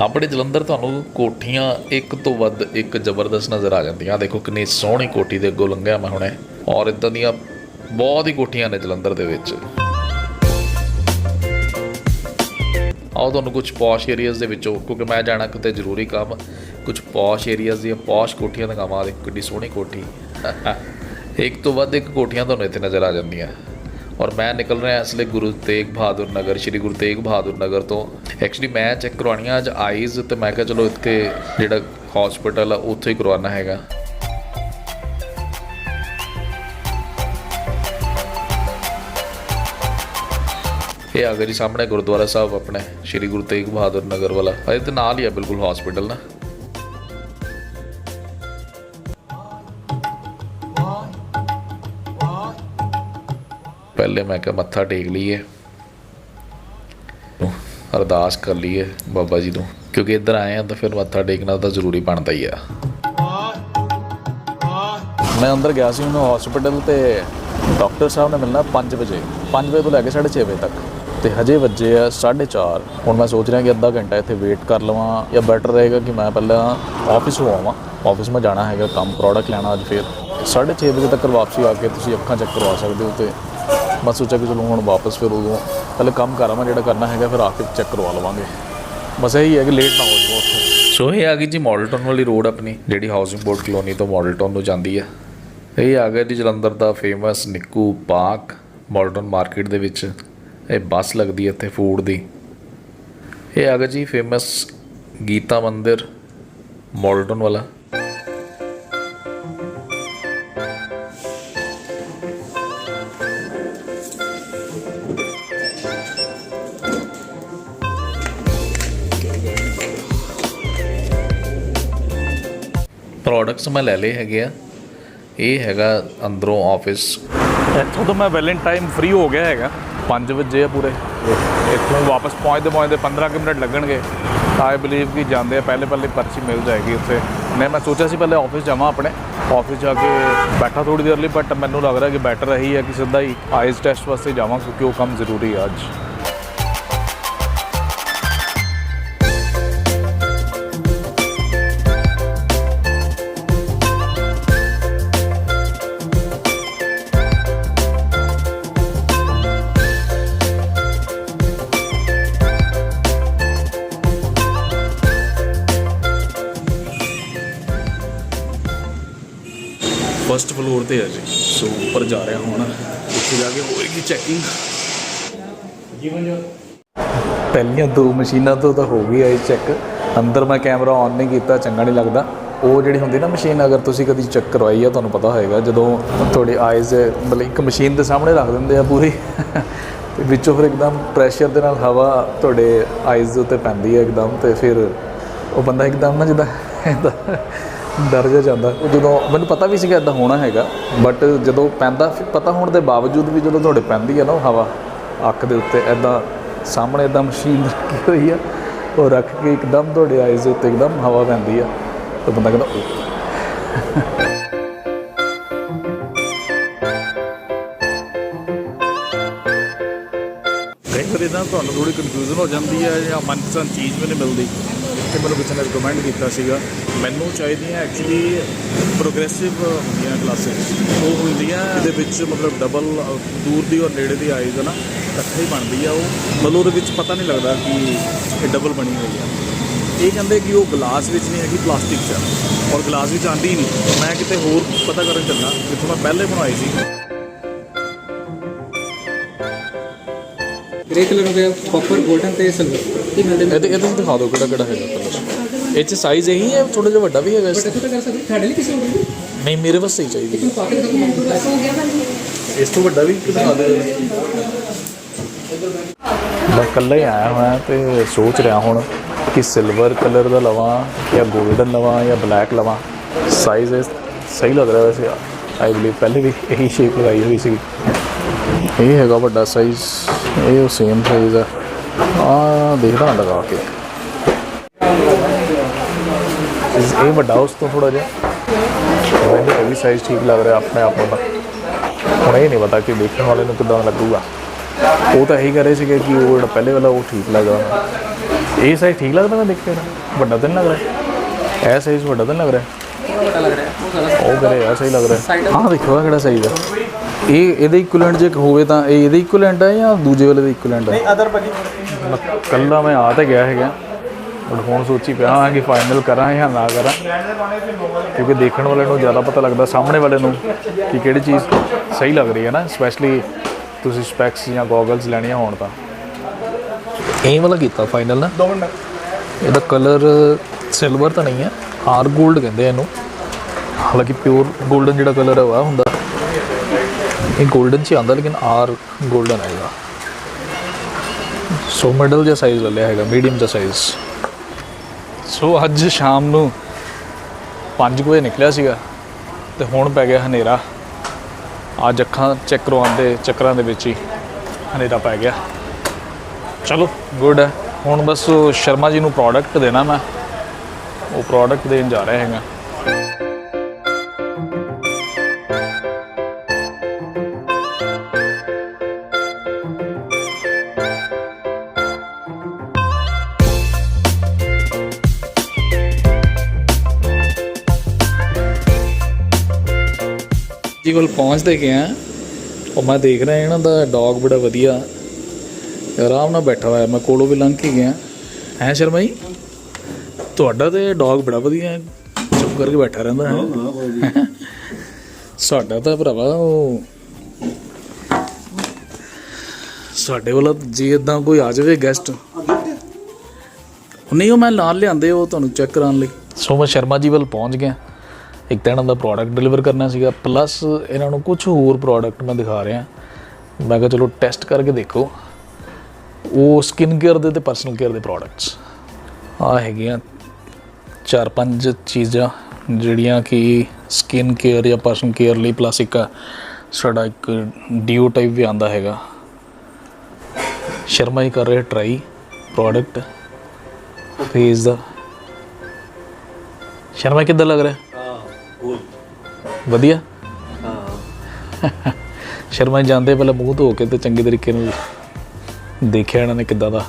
ਆਪਣੇ ਜਲੰਧਰ ਤੁਹਾਨੂੰ ਕੋਠੀਆਂ ਇੱਕ ਤੋਂ ਵੱਧ ਇੱਕ ਜ਼ਬਰਦਸਤ ਨਜ਼ਰ ਆ ਜਾਂਦੀਆਂ। ਆਹ ਦੇਖੋ ਕਿੰਨੀ ਸੋਹਣੀ ਕੋਠੀ ਦੇ ਅੱਗੋਂ ਲੰਘਿਆ ਮੈਂ ਹੁਣੇ। ਔਰ ਇਦਾਂ ਦੀਆਂ ਬਹੁਤ ਹੀ ਕੋਠੀਆਂ ਨੇ ਜਲੰਧਰ ਦੇ ਵਿੱਚ। ਆਓ ਤੁਹਾਨੂੰ ਕੁਝ ਪੌਸ਼ ਏਰੀਆਜ਼ ਦੇ ਵਿੱਚੋਂ, ਕਿਉਂਕਿ ਮੈਂ ਜਾਣਾ ਕਿਤੇ ਜ਼ਰੂਰੀ ਕੰਮ, ਕੁਝ ਪੌਸ਼ ਏਰੀਆਜ਼ ਦੀਆਂ ਪੌਸ਼ ਕੋਠੀਆਂ ਦਿਖਾਵਾਂ। ਦੇਖੋ ਕਿੰਨੀ ਸੋਹਣੀ ਕੋਠੀ। ਇੱਕ ਤੋਂ ਵੱਧ ਇੱਕ ਕੋਠੀਆਂ ਤੁਹਾਨੂੰ ਇੱਥੇ ਨਜ਼ਰ ਆ ਜਾਂਦੀਆਂ। ਔਰ ਮੈਂ ਨਿਕਲ ਰਿਹਾ ਇਸ ਲਈ ਗੁਰੂ ਤੇਗ ਬਹਾਦਰ ਨਗਰ, ਸ਼੍ਰੀ ਗੁਰੂ ਤੇਗ ਬਹਾਦਰ ਨਗਰ ਤੋਂ। ਐਕਚੁਅਲੀ ਮੈਂ ਚੈੱਕ ਕਰਵਾਉਣੀਆਂ ਅੱਜ ਆਈਜ਼ ਤੇ ਮੈਂ ਕਿਹਾ ਚਲੋ ਇੱਥੇ ਜਿਹੜਾ ਹਸਪੀਟਲ ਆ, ਉੱਥੇ ਹੀ ਕਰਵਾਉਣਾ ਹੈਗਾ। ਇਹ ਆ ਗਿਆ ਜੀ ਸਾਹਮਣੇ ਗੁਰਦੁਆਰਾ ਸਾਹਿਬ ਆਪਣੇ, ਸ਼੍ਰੀ ਗੁਰੂ ਤੇਗ ਬਹਾਦਰ ਨਗਰ ਵਾਲਾ। ਇਹਦੇ ਤੇ ਨਾਲ ਹੀ ਆ ਬਿਲਕੁਲ ਹਸਪੀਟਲ ਨਾ। ਪਹਿਲੇ ਮੈਂ ਕਿਹਾ ਮੱਥਾ ਟੇਕ ਲਈਏ। ਅਰਦਾਸ ਕਰ ਲਈਏ ਬਾਬਾ ਜੀ ਨੂੰ। ਕਿਉਂਕਿ ਇੱਧਰ ਆਏ ਆ ਤਾਂ ਫਿਰ ਮੱਥਾ ਟੇਕਣਾ ਤਾਂ ਜ਼ਰੂਰੀ ਬਣਦਾ ਹੀ ਆ। ਮੈਂ ਅੰਦਰ ਗਿਆ ਸੀ ਉਹਨੂੰ ਹਸਪੀਟਲ ਤੇ ਡਾਕਟਰ ਸਾਹਿਬ ਨੇ ਮਿਲਣਾ 5 ਵਜੇ। 5 ਵਜੇ ਤੋਂ ਲੈ ਕੇ 6:30 ਵਜੇ ਤੱਕ। ਤੇ ਹਜੇ ਵੱਜੇ ਆ 4:30 ਹੁਣ ਮੈਂ ਸੋਚ ਰਿਹਾ ਕਿ ਅੱਧਾ ਘੰਟਾ ਇੱਥੇ ਵੇਟ ਕਰ ਲਵਾਂ ਜਾਂ ਬੈਟਰ ਰਹੇਗਾ ਕਿ ਮੈਂ ਪਹਿਲਾਂ ਆਫਿਸ ਹੋ ਆਵਾਂ। ਆਫਿਸ ਮੈਂ ਜਾਣਾ ਹੈਗਾ ਕੰਮ ਪ੍ਰੋਡਕਟ ਲੈਣਾ ਅੱਜ ਫਿਰ। 6:30 ਵਜੇ ਤੱਕ ਵਾਪਸੀ ਆ ਕੇ ਤੁਸੀਂ ਅੱਖਾਂ ਚੈੱਕ ਕਰਵਾ ਸਕਦੇ ਹੋ ਤੇ ਮੈਂ ਸੋਚਿਆ ਕਿ ਚਲੋ ਹੁਣ ਵਾਪਸ ਫਿਰ ਉਦੋਂ ਪਹਿਲੇ ਕੰਮ ਕਰਾਂਵਾ ਜਿਹੜਾ ਕਰਨਾ ਹੈਗਾ, ਫਿਰ ਆ ਕੇ ਚੈੱਕ ਕਰਵਾ ਲਵਾਂਗੇ। ਬਸ ਇਹੀ ਹੈ ਕਿ ਲੇਟ ਨਾ ਹੋ ਜਾਓ ਉੱਥੇ। ਸੋ ਇਹ ਆ ਗਈ ਜੀ ਮਾਡਲ ਟਾਊਨ ਵਾਲੀ ਰੋਡ ਆਪਣੀ, ਜਿਹੜੀ ਹਾਊਸਿੰਗ ਬੋਰਡ ਕਲੋਨੀ ਤੋਂ ਮਾਡਲ ਟਾਊਨ ਨੂੰ ਜਾਂਦੀ ਹੈ। ਇਹ ਆ ਗਿਆ ਜੀ ਜਲੰਧਰ ਦਾ famous Nikku park model town market ਦੇ ਵਿੱਚ। ਇਹ ਬੱਸ ਲੱਗਦੀ ਹੈ ਇੱਥੇ ਫੂਡ ਦੀ। ਇਹ ਆ ਗਿਆ ਜੀ ਫੇਮਸ ਗੀਤਾ ਮੰਦਿਰ ਮਾਡਲ ਟਾਊਨ ਵਾਲਾ। ਪ੍ਰੋਡਕਟਸ ਮੈਂ ਲੈ ਲਏ ਹੈਗੇ ਆ। ਇਹ ਹੈਗਾ ਅੰਦਰੋਂ ਆਫਿਸ ਇੱਥੋਂ ਤੋਂ ਮੈਂ ਵੈਲੈਂਟਾਈਨ ਫ੍ਰੀ ਹੋ ਗਿਆ ਹੈਗਾ। 5 ਵਜੇ ਆ ਪੂਰੇ। ਇੱਥੋਂ ਵਾਪਸ ਪਹੁੰਚਦੇ ਪਹੁੰਚਦੇ 15 ਕੁ ਮਿੰਟ ਲੱਗਣਗੇ। ਆਈ ਬਲੀਵ ਕਿ ਜਾਂਦੇ ਆ, ਪਹਿਲੇ ਪਹਿਲੇ ਪਰਚੀ ਮਿਲ ਜਾਏਗੀ ਉੱਥੇ। ਨਹੀਂ, ਮੈਂ ਸੋਚਿਆ ਸੀ ਪਹਿਲੇ ਆਫਿਸ ਜਾਵਾਂ ਆਪਣੇ। ਆਫਿਸ ਜਾ ਕੇ ਬੈਠਾ ਥੋੜੀ ਦੇਰ ਲਈ ਬਟ ਮੈਨੂੰ ਲੱਗ ਰਿਹਾ ਕਿ ਬੈਟਰ ਇਹੀ ਹੈ ਕਿ ਸਿੱਧਾ ਹੀ ਆਈਜ਼ ਟੈਸਟ ਵਾਸਤੇ ਜਾਵਾਂ, ਕਿਉਂਕਿ ਉਹ ਕੰਮ ਜ਼ਰੂਰੀ ਹੈ ਅੱਜ। ਫਸਟ ਫਲੋਰ ਤੇ ਹੈ ਜੀ। ਸੋ ਉੱਪਰ ਜਾ ਰਿਹਾ ਹੁਣ। ਉੱਥੇ ਜਾ ਕੇ ਹੋਏਗੀ ਚੈਕਿੰਗ ਪਹਿਲੀਆਂ ਦੋ ਮਸ਼ੀਨਾਂ ਤੋਂ ਤਾਂ ਹੋ ਗਈ ਆਈ ਚੈੱਕ ਅੰਦਰ ਮੈਂ ਕੈਮਰਾ ਆਨ ਨਹੀਂ ਕੀਤਾ ਚੰਗਾ ਨਹੀਂ ਲੱਗਦਾ। ਉਹ ਜਿਹੜੀ ਹੁੰਦੀ ਨਾ ਮਸ਼ੀਨ ਅਗਰ ਤੁਸੀਂ ਕਦੀ ਚੈੱਕ ਕਰਵਾਈ ਆ ਤੁਹਾਨੂੰ ਪਤਾ ਹੋਏਗਾ। ਜਦੋਂ ਤੁਹਾਡੀ ਆਈਜ਼ ਮਤਲਬ ਇੱਕ ਮਸ਼ੀਨ ਦੇ ਸਾਹਮਣੇ ਰੱਖ ਦਿੰਦੇ ਆ ਪੂਰੀ। ਤੇ ਵਿੱਚੋਂ ਫਿਰ ਇੱਕਦਮ ਪ੍ਰੈਸ਼ਰ ਦੇ ਨਾਲ ਹਵਾ ਤੁਹਾਡੇ ਆਈਜ਼ ਦੇ ਉੱਤੇ ਪੈਂਦੀ ਹੈ ਇੱਕਦਮ ਤੇ ਫਿਰ ਉਹ ਬੰਦਾ ਇੱਕਦਮ ਨਾ ਜਿੱਦਾਂ ਏਦਾਂ ਡਰ ਜਾ ਜਾਂਦਾ। ਜਦੋਂ ਮੈਨੂੰ ਪਤਾ ਵੀ ਸੀਗਾ ਇਦਾਂ ਹੋਣਾ ਹੈਗਾ ਬਟ ਜਦੋਂ ਪੈਂਦਾ, ਪਤਾ ਹੋਣ ਦੇ ਬਾਵਜੂਦ ਵੀ ਜਦੋਂ ਤੁਹਾਡੇ ਪੈਂਦੀ ਹੈ ਨਾ ਹਵਾ, ਅੱਖ ਦੇ ਉੱਤੇ ਇਦਾਂ ਸਾਹਮਣੇ ਇਦਾਂ ਮਸ਼ੀਨ ਰੱਖੀ ਹੋਈ ਆ, ਉਹ ਰੱਖ ਕੇ ਇੱਕਦਮ ਤੁਹਾਡੇ ਆਈਜ਼ ਦੇ ਉੱਤੇ ਇੱਕਦਮ ਹਵਾ ਪੈਂਦੀ ਆ, ਤਾਂ ਬੰਦਾ ਕਹਿੰਦਾ ਕਈ ਵਾਰੀ ਇਦਾਂ ਤੁਹਾਨੂੰ ਥੋੜੀ ਕਨਫਿਊਜ਼ਨ ਹੋ ਜਾਂਦੀ ਹੈ ਜਾਂ ਮਨਪਸੰਦ ਚੀਜ਼ ਵੀ ਨਹੀਂ ਮਿਲਦੀ। ਤੇ ਮੈਨੂੰ ਕਿਸੇ ਨੇ ਰਿਕਮੈਂਡ ਕੀਤਾ ਸੀਗਾ। ਮੈਨੂੰ ਚਾਹੀਦੀਆਂ ਐਕਚੁਅਲੀ ਪ੍ਰੋਗਰੈਸਿਵ ਹੁੰਦੀਆਂ ਕਲਾਸਿਸ ਉਹ ਹੁੰਦੀਆਂ ਇਹਦੇ ਵਿੱਚ ਮਤਲਬ ਡਬਲ ਦੂਰ ਦੀ ਔਰ ਨੇੜੇ ਦੀ ਆਈਜ਼ ਹੈ ਨਾ ਇਕੱਠੇ ਹੀ ਬਣਦੀ ਆ ਉਹ। ਮਤਲਬ ਉਹਦੇ ਵਿੱਚ ਪਤਾ ਨਹੀਂ ਲੱਗਦਾ ਕਿ ਇਹ ਡਬਲ ਬਣੀ ਹੋਈ ਆ। ਇਹ ਕਹਿੰਦੇ ਕਿ ਉਹ ਗਲਾਸ ਵਿੱਚ ਨਹੀਂ ਹੈਗੀ ਪਲਾਸਟਿਕ 'ਚ। ਔਰ ਗਲਾਸ ਵਿੱਚ ਆਂਦੀ ਨਹੀਂ। ਮੈਂ ਕਿਤੇ ਹੋਰ ਪਤਾ ਕਰਨ ਚੱਲਾ ਜਿੱਥੋਂ ਮੈਂ ਪਹਿਲੇ ਬਣਾਈ ਸੀ। ਗ੍ਰੇ ਕਲਰ ਹੋ ਗਿਆ ਕਾਪਰ 골ਡਨ ਤੇ ਸਿਲਵਰ ਇਹ ਮਿਲਦੇ ਨੇ ਇਹਦੇ ਇਹਦੇ ਦਿਖਾ ਦਿਓ ਕਿਹੜਾ ਕਿਹੜਾ ਹੈਗਾ ਕਲਰ ਇਹ ਚ ਸਾਈਜ਼ ਇਹੀ ਹੈ ਥੋੜਾ ਜਿਹਾ ਵੱਡਾ ਵੀ ਹੈਗਾ ਇਸ ਦੇਖੋ ਤਾਂ ਕਰ ਸਕਦੇ ਤੁਹਾਡੇ ਲਈ ਕਿਸੇ ਹੋਰ ਨੂੰ ਨਹੀਂ ਮੇਰੇ ਵਾਸਤੇ ਹੀ। ਚਾਹੀਦੀ ਇੱਕ ਪਾ ਕੇ ਦੇਖੋ ਮੈਂ ਇਸ ਤੋਂ ਵੱਡਾ ਵੀ ਦਿਖਾ ਦਿਓ। ਮੈਂ ਇਕੱਲਾ ਹੀ ਆਇਆ ਹੋਇਆ ਤੇ ਸੋਚ ਰਿਹਾ ਹੁਣ ਕਿ ਸਿਲਵਰ ਕਲਰ ਦਾ ਲਵਾਂ ਜਾਂ 골ਡਨ ਲਵਾਂ ਜਾਂ ਬਲੈਕ ਲਵਾਂ। ਸਾਈਜ਼ ਸਹੀ ਲੱਗ ਰਿਹਾ ਵੈਸੇ। ਆਈ ਬਲੀਵ ਪਹਿਲੇ ਵੀ ਇਹੀ ਸ਼ੇਪ ਲਗਾਈ ਹੋਈ ਸੀ ਇਹ ਹੈਗਾ ਵੱਡਾ ਸਾਈਜ਼ ਇਹ ਉਹ ਸੇਮ ਸਾਈਜ਼ ਆ। ਆ ਦੇਖਦਾ ਲਗਾ ਕੇ। ਇਸ ਇਹ ਵੱਡਾ ਉਸ ਤੋਂ ਥੋੜਾ ਜਿਹਾ। ਮੈਨੂੰ ਇਹ ਵੀ ਸਾਈਜ਼ ਠੀਕ ਲੱਗ ਰਿਹਾ ਆਪਣੇ ਆਪ ਨੂੰ ਤਾਂ। ਹੁਣ ਇਹ ਨਹੀਂ ਪਤਾ ਕਿ ਦੇਖਣ ਵਾਲੇ ਨੂੰ ਕਿਦਾਂ ਲੱਗੂਗਾ। ਉਹ ਤਾਂ ਇਹੀ ਕਹਿ ਰਹੇ ਸੀਗੇ ਕਿ ਉਹ ਜਿਹੜਾ ਪਹਿਲੇ ਵਾਲਾ ਉਹ ਠੀਕ ਲੱਗਾ ਇਹ ਸਾਈਜ਼ ਠੀਕ ਲੱਗਦਾ ਮੈਂ ਦੇਖ ਕੇ ਨਾ? ਵੱਡਾ ਤਾਂ ਨਹੀਂ ਲੱਗ ਰਿਹਾ। ਇਹ ਸਾਈਜ਼ ਵੱਡਾ ਤਾਂ ਲੱਗ ਰਿਹਾ। ਬੜਾ ਲੱਗ ਰਿਹਾ। ਉਹ ਕਰੇ ਆ ਸਹੀ ਲੱਗ ਰਿਹਾ। ਹਾਂ ਦੇਖੋ ਕਿਹੜਾ ਸਹੀ ਹੈ ਇਹ ਇਹਦੇ ਇਕੁਇਵਲੈਂਟ ਜੇ ਹੋਵੇ ਤਾਂ ਇਹ ਇਹਦੇ ਇਕੁਇਵਲੈਂਟ ਹੈ ਜਾਂ ਦੂਜੇ ਵਾਲੇ ਦੇ ਇਕੁਇਵਲੈਂਟ ਹੈ ਅਦਰ ਭਾਜੀ। ਕੱਲਾ ਮੈਂ ਆ ਤਾਂ ਗਿਆ ਹੈਗਾ। ਬਟ ਹੁਣ ਸੋਚੀ ਪਿਆ ਹਾਂ ਕਿ ਫਾਈਨਲ ਕਰਾਂ ਜਾਂ ਨਾ ਕਰਾਂ। ਕਿਉਂਕਿ ਦੇਖਣ ਵਾਲੇ ਨੂੰ ਜ਼ਿਆਦਾ ਪਤਾ ਲੱਗਦਾ ਸਾਹਮਣੇ ਵਾਲੇ ਨੂੰ ਕਿ ਕਿਹੜੀ ਚੀਜ਼ ਸਹੀ ਲੱਗ ਰਹੀ ਹੈ ਨਾ ਸਪੈਸ਼ਲੀ ਤੁਸੀਂ ਸਪੈਕਸ ਜਾਂ ਗੋਗਲਸ ਲੈਣੀਆਂ ਹੋਣ ਤਾਂ। ਇਹ ਵਾਲਾ ਕੀਤਾ ਫਾਈਨਲ ਨਾ? ਇਹਦਾ ਕਲਰ ਸਿਲਵਰ ਤਾਂ ਨਹੀਂ ਹੈ ਆਰ 골ਡ ਕਹਿੰਦੇ ਇਹਨੂੰ। ਹਾਲਾਂਕਿ ਪਿਓਰ 골ਡਨ ਜਿਹੜਾ ਕਲਰ ਹੈ ਉਹ ਹੁੰਦਾ। ਇਹ 골ਡਨ ਚ ਹੀ ਆਉਂਦਾ, ਲੇਕਿਨ ਆਰ 골ਡਨ ਆਏਗਾ ਸੋ ਮਿਡਲ ਜਿਹਾ ਸਾਈਜ਼ ਲੈ ਲਿਆ ਹੈਗਾ ਮੀਡੀਅਮ ਜਿਹਾ ਸਾਈਜ਼ ਸੋ ਅੱਜ ਸ਼ਾਮ ਨੂੰ 5 ਵਜੇ ਨਿਕਲਿਆ ਸੀਗਾ, ਤੇ ਹੁਣ ਪੈ ਗਿਆ ਹਨੇਰਾ। ਅੱਜ ਅੱਖਾਂ ਚੈੱਕ ਕਰਵਾਉਂਦੇ ਚੱਕਰਾਂ ਦੇ ਵਿੱਚ ਹੀ ਹਨੇਰਾ ਪੈ ਗਿਆ। ਚਲੋ ਗੁੱਡ ਹੈ। ਹੁਣ ਬਸ ਸ਼ਰਮਾ ਜੀ ਨੂੰ ਪ੍ਰੋਡਕਟ ਦੇਣਾ ਮੈਂ। ਉਹ ਪ੍ਰੋਡਕਟ ਦੇਣ ਜਾ ਰਿਹਾ ਹੈਗਾ। ਜੀ ਕੋਲ ਪਹੁੰਚਦੇ ਗਏ ਆ ਉਹ ਮੈਂ ਦੇਖ ਰਿਹਾ ਇਹਨਾਂ ਦਾ ਡੌਗ ਬੜਾ ਵਧੀਆ। ਆਰਾਮ ਨਾਲ ਬੈਠਾ ਹੋਇਆ ਮੈਂ ਕੋਲੋਂ ਵੀ ਲੰਘ ਕੇ ਗਿਆ। ਹੈ ਸ਼ਰਮਾ ਜੀ ਤੁਹਾਡਾ ਤੇ ਡੌਗ ਬੜਾ ਵਧੀਆ ਹੈ ਚੁੱਪ ਕਰਕੇ ਬੈਠਾ ਰਹਿੰਦਾ ਹੈ? ਸਾਡਾ ਤਾਂ ਭਰਾਵਾ ਉਹ ਸਾਡੇ ਵੱਲ ਜੇ ਇਦਾਂ ਕੋਈ ਆ ਜਾਵੇ ਗੈਸਟ ਨਹੀਂ ਉਹ ਮੈਂ ਨਾਲ ਲਿਆਂਦੇ ਉਹ ਤੁਹਾਨੂੰ ਚੈੱਕ ਕਰਾਉਣ ਲਈ। ਸੋ ਮੈਂ ਸ਼ਰਮਾ ਜੀ ਵੱਲ ਪਹੁੰਚ ਗਿਆ। ਇੱਕ ਤਾਂ ਇਹਨਾਂ ਦਾ ਪ੍ਰੋਡਕਟ ਡਿਲੀਵਰ ਕਰਨਾ ਸੀਗਾ ਪਲੱਸ ਇਹਨਾਂ ਨੂੰ ਕੁਝ ਹੋਰ ਪ੍ਰੋਡਕਟ ਮੈਂ ਦਿਖਾ ਰਿਹਾ। ਮੈਂ ਕਿਹਾ ਚਲੋ ਟੈਸਟ ਕਰਕੇ ਦੇਖੋ। ਉਹ ਸਕਿਨ ਕੇਅਰ ਦੇ ਤੇ ਪਰਸਨਲ ਕੇਅਰ ਦੇ ਪ੍ਰੋਡਕਟਸ ਆ ਹੈਗੀਆਂ ਚਾਰ ਪੰਜ ਚੀਜ਼ਾਂ ਜਿਹੜੀਆਂ ਕਿ ਸਕਿਨ ਕੇਅਰ ਜਾਂ ਪਰਸਨਲ ਕੇਅਰ ਲਈ ਪਲੱਸ ਇੱਕ ਸਾਡਾ ਇੱਕ ਡਿਊ ਟਾਈਪ ਵੀ ਆਂਦਾ ਹੈਗਾ। ਸ਼ਰਮਾ ਹੀ ਕਰ ਰਿਹਾ ਟਰਾਈ ਪ੍ਰੋਡਕਟ ਫੇਸ ਦਾ। ਸ਼ਰਮਾ ਕਿੱਦਾਂ ਲੱਗ ਰਿਹਾ? ਵਧੀਆ। ਸ਼ਰਮਾ ਜੀ ਜਾਂਦੇ ਪਹਿਲਾਂ ਮੂੰਹ ਧੋ ਕੇ ਤੇ ਚੰਗੇ ਤਰੀਕੇ ਨਾਲ ਦੇਖਿਆ ਇਹਨਾਂ ਨੇ ਕਿੱਦਾਂ ਦਾ।